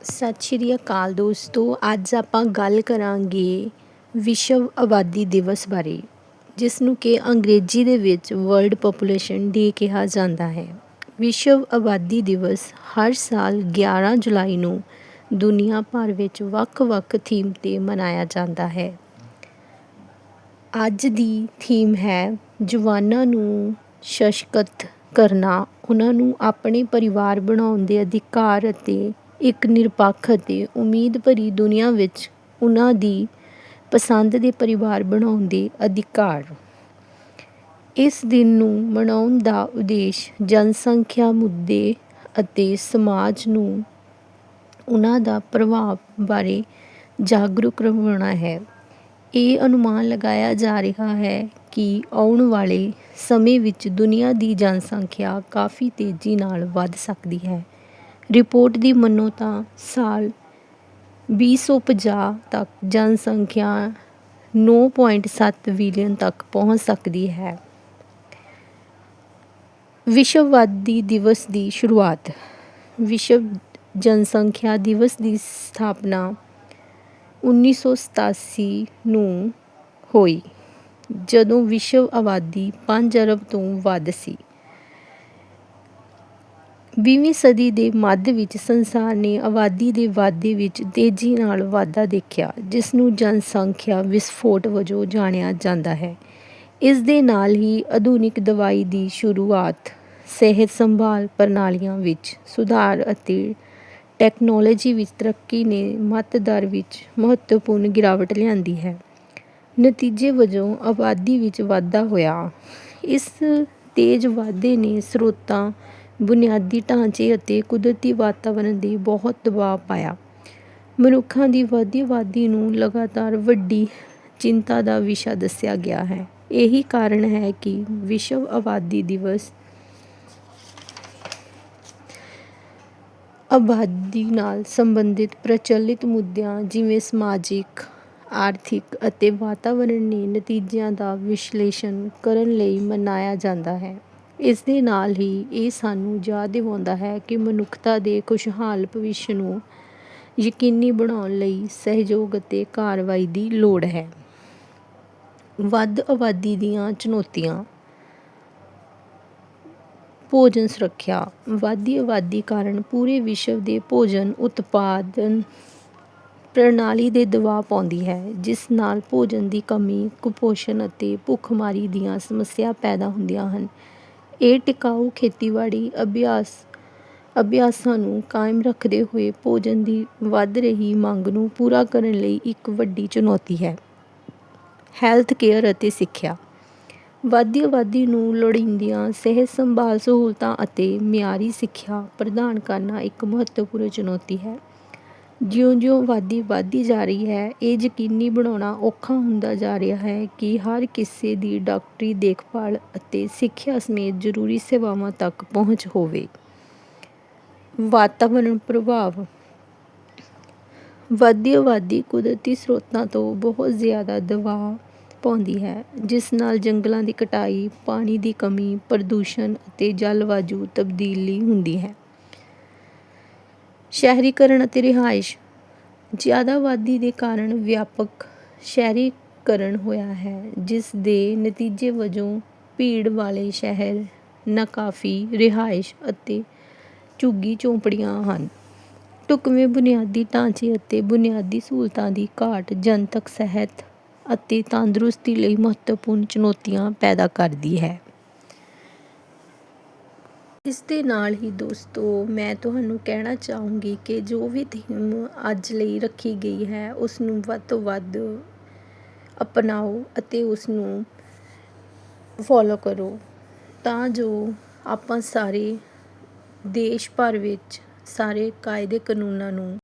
ਸਤਿ ਸ਼੍ਰੀ ਅਕਾਲ ਦੋਸਤੋ, ਅੱਜ ਆਪਾਂ ਗੱਲ ਕਰਾਂਗੇ ਵਿਸ਼ਵ ਆਬਾਦੀ ਦਿਵਸ ਬਾਰੇ ਜਿਸ ਨੂੰ ਕਿ ਅੰਗਰੇਜ਼ੀ ਦੇ ਵਿੱਚ ਵਰਲਡ ਪੋਪੂਲੇਸ਼ਨ ਡੇ ਕਿਹਾ ਜਾਂਦਾ ਹੈ। ਵਿਸ਼ਵ ਆਬਾਦੀ ਦਿਵਸ ਹਰ ਸਾਲ 11 ਜੁਲਾਈ ਨੂੰ ਦੁਨੀਆ ਭਰ ਵਿੱਚ ਵੱਖ-ਵੱਖ ਥੀਮ ਤੇ ਮਨਾਇਆ ਜਾਂਦਾ ਹੈ। ਅੱਜ ਦੀ ਥੀਮ ਹੈ ਜਵਾਨਾਂ ਨੂੰ ਸਸ਼ਕਤ ਕਰਨਾ, ਉਹਨਾਂ ਨੂੰ ਆਪਣੇ ਪਰਿਵਾਰ ਬਣਾਉਣ ਦੇ ਅਧਿਕਾਰ ਅਤੇ ਇੱਕ ਨਿਰਪੱਖ ਅਤੇ ਉਮੀਦ ਭਰੀ ਦੁਨੀਆ ਵਿੱਚ ਉਹਨਾਂ ਦੀ ਪਸੰਦ ਦੇ ਪਰਿਵਾਰ ਬਣਾਉਣ ਦੇ ਅਧਿਕਾਰ। ਇਸ ਦਿਨ ਨੂੰ ਮਨਾਉਣ ਦਾ ਉਦੇਸ਼ ਜਨਸੰਖਿਆ ਮੁੱਦੇ ਅਤੇ ਸਮਾਜ ਨੂੰ ਉਹਨਾਂ ਦਾ ਪ੍ਰਭਾਵ ਬਾਰੇ ਜਾਗਰੂਕ ਕਰਵਾਉਣਾ ਹੈ। ਇਹ ਅਨੁਮਾਨ ਲਗਾਇਆ ਜਾ ਰਿਹਾ ਹੈ ਕਿ ਆਉਣ ਵਾਲੇ ਸਮੇਂ ਵਿੱਚ ਦੁਨੀਆ ਦੀ ਜਨਸੰਖਿਆ ਕਾਫੀ ਤੇਜ਼ੀ ਨਾਲ ਵੱਧ ਸਕਦੀ ਹੈ। ਰਿਪੋਰਟ ਦੀ ਮੰਨੋ ਤਾਂ ਸਾਲ 2050 ਤੱਕ ਜਨਸੰਖਿਆ 9.7 ਬਿਲੀਅਨ ਤੱਕ ਪਹੁੰਚ ਸਕਦੀ ਹੈ। ਵਿਸ਼ਵਵਾਦੀ ਦਿਵਸ ਦੀ ਸ਼ੁਰੂਆਤ। ਵਿਸ਼ਵ ਜਨਸੰਖਿਆ ਦਿਵਸ ਦੀ ਸਥਾਪਨਾ 1987 ਨੂੰ ਹੋਈ, ਜਦੋਂ ਵਿਸ਼ਵ ਆਬਾਦੀ 5 ਅਰਬ ਤੋਂ ਵੱਧ ਸੀ। 20ਵੀਂ ਸਦੀ ਦੇ ਮੱਧ ਵਿੱਚ ਸੰਸਾਰ ਨੇ ਆਬਾਦੀ ਦੇ ਵਾਧੇ ਵਿੱਚ ਤੇਜ਼ੀ ਨਾਲ ਵਾਧਾ ਦੇਖਿਆ, ਜਿਸ ਨੂੰ ਜਨਸੰਖਿਆ ਵਿਸਫੋਟ ਵਜੋਂ ਜਾਣਿਆ ਜਾਂਦਾ ਹੈ। ਇਸ ਦੇ ਨਾਲ ਹੀ ਆਧੁਨਿਕ ਦਵਾਈ ਦੀ ਸ਼ੁਰੂਆਤ, ਸਿਹਤ ਸੰਭਾਲ ਪ੍ਰਣਾਲੀਆਂ ਵਿੱਚ ਸੁਧਾਰ ਅਤੇ ਟੈਕਨੋਲੋਜੀ ਵਿੱਚ ਤਰੱਕੀ ਨੇ ਮੱਤ ਦਰ ਵਿੱਚ ਮਹੱਤਵਪੂਰਨ ਗਿਰਾਵਟ ਲਿਆਂਦੀ ਹੈ। ਨਤੀਜੇ ਵਜੋਂ ਆਬਾਦੀ ਵਿੱਚ ਵਾਧਾ ਹੋਇਆ। ਇਸ ਤੇਜ਼ ਵਾਧੇ ਨੇ ਸਰੋਤਾਂ ਬੁਨਿਆਦੀ ਢਾਂਚੇ ਅਤੇ ਕੁਦਰਤੀ ਵਾਤਾਵਰਨ ਦੇ ਬਹੁਤ ਦਬਾਅ ਪਾਇਆ। ਮਨੁੱਖਾਂ ਦੀ ਵਧਦੀ ਆਬਾਦੀ ਨੂੰ ਲਗਾਤਾਰ ਵੱਡੀ ਚਿੰਤਾ ਦਾ ਵਿਸ਼ਾ ਦੱਸਿਆ ਗਿਆ ਹੈ। ਇਹੀ ਕਾਰਨ ਹੈ ਕਿ ਵਿਸ਼ਵ ਆਬਾਦੀ ਦਿਵਸ ਆਬਾਦੀ ਨਾਲ ਸੰਬੰਧਿਤ ਪ੍ਰਚਲਿਤ ਮੁੱਦਿਆਂ ਜਿਵੇਂ ਸਮਾਜਿਕ, ਆਰਥਿਕ ਅਤੇ ਵਾਤਾਵਰਣੀ ਨਤੀਜਿਆਂ ਦਾ ਵਿਸ਼ਲੇਸ਼ਣ ਕਰਨ ਲਈ ਮਨਾਇਆ ਜਾਂਦਾ ਹੈ। ਇਸ ਦੇ ਨਾਲ ਹੀ ਇਹ ਸਾਨੂੰ ਯਾਦ ਦਿਵਾਉਂਦਾ ਹੈ ਕਿ ਮਨੁੱਖਤਾ ਦੇ ਖੁਸ਼ਹਾਲ ਭਵਿੱਖ ਨੂੰ ਯਕੀਨੀ ਬਣਾਉਣ ਲਈ ਸਹਿਯੋਗ ਅਤੇ ਕਾਰਵਾਈ ਦੀ ਲੋੜ ਹੈ। ਵੱਧ ਆਬਾਦੀ ਦੀਆਂ ਚੁਣੌਤੀਆਂ। ਭੋਜਨ ਸੁਰੱਖਿਆ। ਵੱਧਦੀ ਆਬਾਦੀ ਕਾਰਨ ਪੂਰੇ ਵਿਸ਼ਵ ਦੇ ਭੋਜਨ ਉਤਪਾਦਨ ਪ੍ਰਣਾਲੀ ਦੇ ਦਬਾਅ ਪਾਉਂਦੀ ਹੈ, ਜਿਸ ਨਾਲ ਭੋਜਨ ਦੀ ਕਮੀ, ਕੁਪੋਸ਼ਣ ਅਤੇ ਭੁੱਖਮਰੀ ਦੀਆਂ ਸਮੱਸਿਆ ਪੈਦਾ ਹੁੰਦੀਆਂ ਹਨ। ਇਹ ਟਿਕਾਊ ਖੇਤੀਬਾੜੀ ਅਭਿਆਸ, ਅਭਿਆਸਾਂ ਨੂੰ ਕਾਇਮ ਰੱਖਦੇ ਹੋਏ ਭੋਜਨ ਦੀ ਵੱਧ ਰਹੀ ਮੰਗ ਨੂੰ ਪੂਰਾ ਕਰਨ ਲਈ ਇੱਕ ਵੱਡੀ ਚੁਣੌਤੀ ਹੈ। ਹੈਲਥ ਕੇਅਰ ਅਤੇ ਸਿੱਖਿਆ। ਵਧਦੀ ਆਬਾਦੀ ਨੂੰ ਲੋੜੀਂਦੀਆਂ ਸਿਹਤ ਸੰਭਾਲ ਸਹੂਲਤਾਂ ਅਤੇ ਮਿਆਰੀ ਸਿੱਖਿਆ ਪ੍ਰਦਾਨ ਕਰਨਾ ਇੱਕ ਮਹੱਤਵਪੂਰਨ ਚੁਣੌਤੀ ਹੈ। ਜਿਉਂ-ਜਿਉਂ ਆਬਾਦੀ ਵਧਦੀ ਜਾ ਰਹੀ ਹੈ, ਇਹ ਯਕੀਨੀ ਬਣਾਉਣਾ ਔਖਾ ਹੁੰਦਾ ਜਾ ਰਿਹਾ ਹੈ ਕਿ ਹਰ ਕਿਸੇ ਦੀ ਡਾਕਟਰੀ ਦੇਖਭਾਲ ਅਤੇ ਸਿੱਖਿਆ ਸਮੇਤ ਜ਼ਰੂਰੀ ਸੇਵਾਵਾਂ ਤੱਕ ਪਹੁੰਚ ਹੋਵੇ। ਵਾਤਾਵਰਣ ਪ੍ਰਭਾਵ ਵਧਦੀ ਆਬਾਦੀ ਕੁਦਰਤੀ ਸਰੋਤਾਂ ਤੋਂ ਬਹੁਤ ਜ਼ਿਆਦਾ ਦਬਾਅ ਪਾਉਂਦੀ ਹੈ, ਜਿਸ ਨਾਲ ਜੰਗਲਾਂ ਦੀ ਕਟਾਈ, ਪਾਣੀ ਦੀ ਕਮੀ, ਪ੍ਰਦੂਸ਼ਣ ਅਤੇ ਜਲਵਾਯੂ ਤਬਦੀਲੀ ਹੁੰਦੀ ਹੈ। ਸ਼ਹਿਰੀਕਰਨ ਅਤੇ ਰਿਹਾਇਸ਼। ਜ਼ਿਆਦਾ ਆਬਾਦੀ ਦੇ ਕਾਰਨ ਵਿਆਪਕ ਸ਼ਹਿਰੀਕਰਨ ਹੋਇਆ ਹੈ, ਜਿਸ ਦੇ ਨਤੀਜੇ ਵਜੋਂ ਭੀੜ ਵਾਲੇ ਸ਼ਹਿਰ ਨਾਕਾਫੀ, ਰਿਹਾਇਸ਼ ਅਤੇ ਝੁੱਗੀ ਝੌਂਪੜੀਆਂ ਹਨ। ਢੁਕਵੇਂ ਬੁਨਿਆਦੀ ਢਾਂਚੇ ਅਤੇ ਬੁਨਿਆਦੀ ਸਹੂਲਤਾਂ ਦੀ ਘਾਟ ਜਨਤਕ ਸਿਹਤ ਅਤੇ ਤੰਦਰੁਸਤੀ ਲਈ ਮਹੱਤਵਪੂਰਨ ਚੁਣੌਤੀਆਂ ਪੈਦਾ ਕਰਦੀ ਹੈ। ਇਸ ਦੇ ਨਾਲ ਹੀ ਦੋਸਤੋ, ਮੈਂ ਤੁਹਾਨੂੰ ਕਹਿਣਾ ਚਾਹੂੰਗੀ ਕਿ ਜੋ ਵੀ ਥੀਮ ਅੱਜ ਲਈ ਰੱਖੀ ਗਈ ਹੈ ਉਸ ਨੂੰ ਵੱਧ ਤੋਂ ਵੱਧ ਅਪਣਾਓ ਅਤੇ ਉਸ ਨੂੰ ਫੋਲੋ ਕਰੋ। ਤਾਂ ਜੋ ਆਪਾਂ ਸਾਰੇ ਦੇਸ਼ ਭਰ ਵਿੱਚ ਸਾਰੇ ਕਾਇਦੇ ਕਾਨੂੰਨਾਂ ਨੂੰ